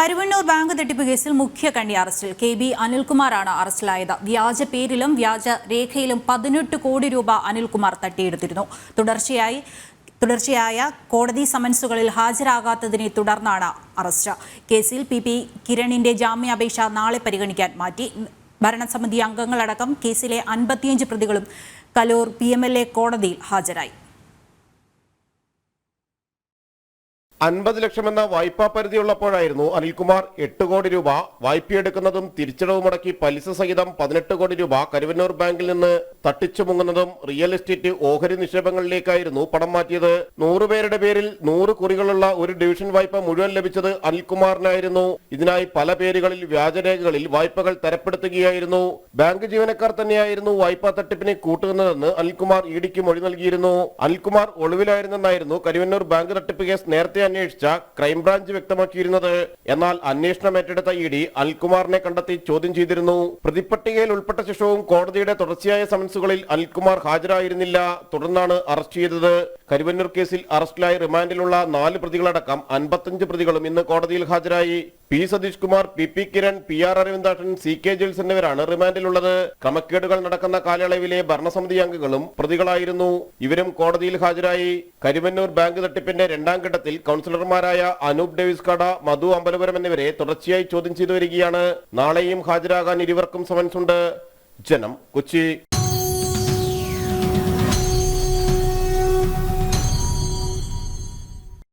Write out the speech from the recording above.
Karuvannur bank തട്ടിപ്പ് കേസിൽ മുഖ്യ കണ്ണി അറസ്റ്റിൽ. കെ ബി അനിൽകുമാറാണ് അറസ്റ്റിലായത്. വ്യാജ പേരിലും വ്യാജ രേഖയിലും പതിനെട്ട് കോടി രൂപ അനിൽകുമാർ തട്ടിയെടുത്തിരുന്നു. തുടർച്ചയായി തുടർച്ചയായ കോടതി സമൻസുകളിൽ ഹാജരാകാത്തതിനെ തുടർന്നാണ് അറസ്റ്റ്. കേസിൽ പി പി കിരണിന്റെ ജാമ്യാപേക്ഷ നാളെ പരിഗണിക്കാൻ മാറ്റി. ഭരണസമിതി അംഗങ്ങളടക്കം കേസിലെ അൻപത്തിയഞ്ച് പ്രതികളും Kaloor P M L A കോടതിയിൽ ഹാജരായി. അൻപത് ലക്ഷം എന്ന വായ്പാ പരിധിയുള്ളപ്പോഴായിരുന്നു അനിൽകുമാർ എട്ട് കോടി രൂപ വായ്പയെടുക്കുന്നതും തിരിച്ചടവ് മുടക്കി പലിശ സഹിതം പതിനെട്ട് കോടി രൂപ കരുവന്നൂർ ബാങ്കിൽ നിന്ന് തട്ടിച്ചു മുങ്ങുന്നതും റിയൽ എസ്റ്റേറ്റ് ഓഹരി നിക്ഷേപങ്ങളിലേക്കായിരുന്നു പണം മാറ്റിയത്. നൂറുപേരുടെ പേരിൽ നൂറ് കുറികളുള്ള ഒരു ഡിവിഷൻ വായ്പ മുഴുവൻ ലഭിച്ചത് അനിൽകുമാറിനായിരുന്നു. ഇതിനായി പല പേരുകളിൽ വ്യാജരേഖകളിൽ വായ്പകൾ തരപ്പെടുത്തുകയായിരുന്നു. ബാങ്ക് ജീവനക്കാർ തന്നെയായിരുന്നു വായ്പാ തട്ടിപ്പിനെ കൂട്ടുന്നതെന്ന് അനിൽകുമാർ ഇഡിക്ക് മൊഴി നൽകിയിരുന്നു. അനിൽകുമാർ ഒളിവിലായിരുന്നെന്നായിരുന്നു കരുവന്നൂർ ബാങ്ക് തട്ടിപ്പ് കേസ് നേരത്തെ അന്വേഷിച്ച ക്രൈംബ്രാഞ്ച് വ്യക്തമാക്കിയിരുന്നത്. എന്നാൽ അന്വേഷണം ഏറ്റെടുത്ത ഇ ഡി അനിൽകുമാറിനെ കണ്ടെത്തി ചോദ്യം ചെയ്തിരുന്നു. പ്രതിപ്പട്ടികയിൽ ഉൾപ്പെട്ട ശേഷവും കോടതിയുടെ തുടർച്ചയായ സമൻസുകളിൽ അനിൽകുമാർ ഹാജരായിരുന്നില്ല. തുടർന്നാണ് അറസ്റ്റ് ചെയ്തത്. കരുവന്നൂർ കേസിൽ അറസ്റ്റിലായി റിമാൻഡിലുള്ള നാല് പ്രതികളടക്കം അൻപത്തഞ്ച് പ്രതികളും ഇന്ന് കോടതിയിൽ ഹാജരായി. P Sathish Kumar P P Kiran P R Aravindattan C K Jils എന്നിവരാണ് റിമാൻഡിലുള്ളത്. ക്രമക്കേടുകൾ നടക്കുന്ന കാലയളവിലെ ഭരണസമിതി അംഗങ്ങളും പ്രതികളായിരുന്നു. ഇവരും കോടതിയിൽ ഹാജരായി. കരുവന്നൂർ ബാങ്ക് തട്ടിപ്പിന്റെ രണ്ടാം ഘട്ടത്തിൽ കൌൺസിലർമാരായ അനൂപ് ഡേവിസ് കട മധു അമ്പലപുരം എന്നിവരെ തുടർച്ചയായി ചോദ്യം ചെയ്തു വരികയാണ്. നാളെയും ഹാജരാകാൻ ഇരുവർക്കും സമൻസുണ്ട്. ജനം കൊച്ചി.